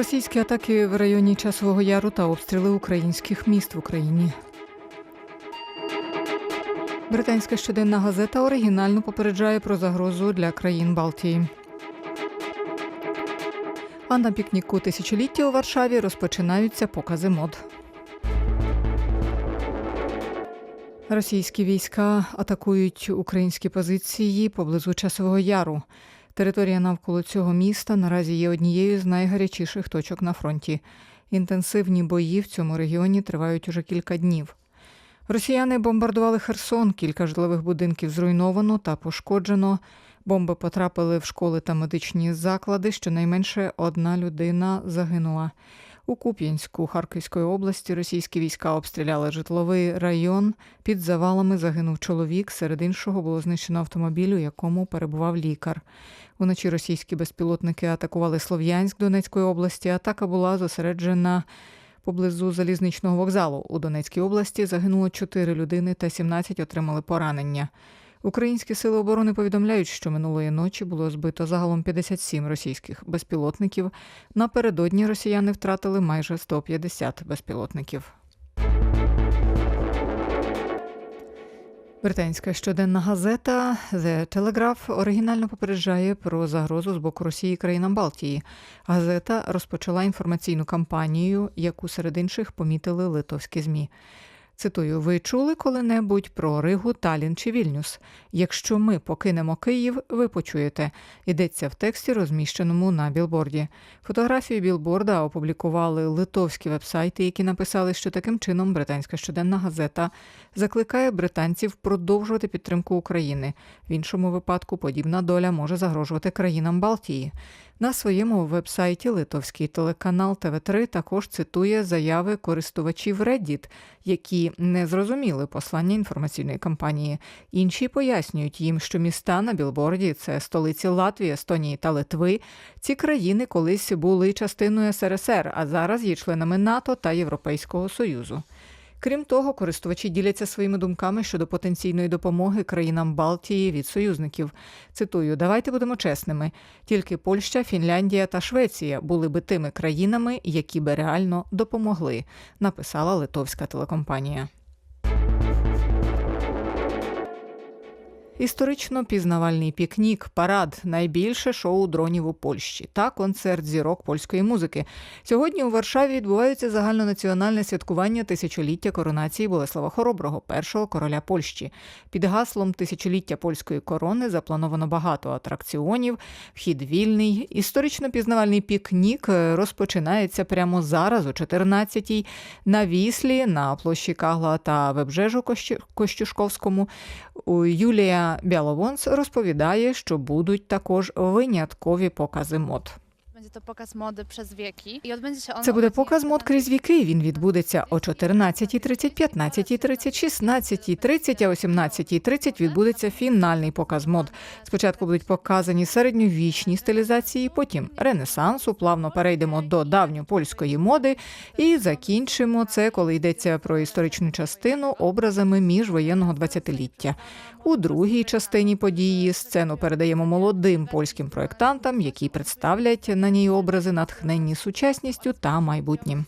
Російські атаки в районі Часового Яру та обстріли українських міст в Україні. Британська щоденна газета оригінально попереджає про загрозу для країн Балтії. А на пікніку тисячоліття у Варшаві розпочинаються покази мод. Російські війська атакують українські позиції поблизу Часового Яру. Територія навколо цього міста наразі є однією з найгарячіших точок на фронті. Інтенсивні бої в цьому регіоні тривають уже кілька днів. Росіяни бомбардували Херсон, кілька житлових будинків зруйновано та пошкоджено. Бомби потрапили в школи та медичні заклади. Щонайменше одна людина загинула. У Куп'янську Харківської області російські війська обстріляли житловий район. Під завалами загинув чоловік. Серед іншого було знищено автомобіль, у якому перебував лікар. Уночі російські безпілотники атакували Слов'янськ Донецької області. Атака була зосереджена поблизу залізничного вокзалу. У Донецькій області загинуло 4 людини та 17 отримали поранення. Українські сили оборони повідомляють, що минулої ночі було збито загалом 57 російських безпілотників. Напередодні росіяни втратили майже 150 безпілотників. Британська щоденна газета The Telegraph оригінально попереджає про загрозу з боку Росії країнам Балтії. Газета розпочала інформаційну кампанію, яку серед інших помітили литовські змі. Цитую, ви чули коли-небудь про Ригу, Талін чи Вільнюс? Якщо ми покинемо Київ, ви почуєте. Йдеться в тексті, розміщеному на білборді. Фотографії білборда опублікували литовські вебсайти, які написали, що таким чином британська щоденна газета закликає британців продовжувати підтримку України. В іншому випадку подібна доля може загрожувати країнам Балтії. На своєму вебсайті литовський телеканал ТВ3 також цитує заяви користувачів Reddit, які не зрозуміли послання інформаційної кампанії. Інші пояснюють їм, що міста на білборді це столиці Латвії, Естонії та Литви. Ці країни колись були частиною СРСР, а зараз є членами НАТО та Європейського Союзу. Крім того, користувачі діляться своїми думками щодо потенційної допомоги країнам Балтії від союзників. Цитую: давайте будемо чесними. Тільки Польща, Фінляндія та Швеція були би тими країнами, які би реально допомогли, написала литовська телекомпанія. Історично-пізнавальний пікнік, парад, найбільше шоу дронів у Польщі та концерт зірок польської музики. Сьогодні у Варшаві відбувається загальнонаціональне святкування тисячоліття коронації Болеслава Хороброго, першого короля Польщі. Під гаслом тисячоліття польської корони заплановано багато атракціонів. Вхід вільний. Історично-пізнавальний пікнік розпочинається прямо зараз, о 14-й, на віслі на площі Кагла та Вебжежу Кощушковському. Юлія Бяловонц розповідає, що будуть також виняткові покази мод. Це буде показ мод крізь віки. Він відбудеться о 14.30, 15.30, 16.30, а о 17.30 відбудеться фінальний показ мод. Спочатку будуть показані середньовічні стилізації, потім ренесансу. Плавно перейдемо до давньопольської моди і закінчимо це, коли йдеться про історичну частину образами міжвоєнного 20-ліття. У другій частині події сцену передаємо молодим польським проєктантам, які представлять на ній образи, натхненні сучасністю та майбутнім.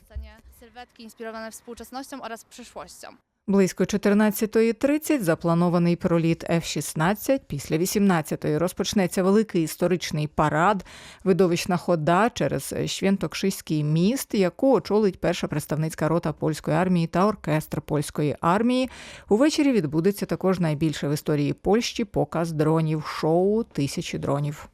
Sylwetki inspirowane współczesnością oraz przyszłością. Близько 14.30 запланований проліт F-16. Після 18.00 розпочнеться великий історичний парад, видовищна хода через Świętokrzyський міст, яку очолить перша представницька рота польської армії та оркестр польської армії. Увечері відбудеться також найбільше в історії Польщі показ дронів шоу тисячі дронів.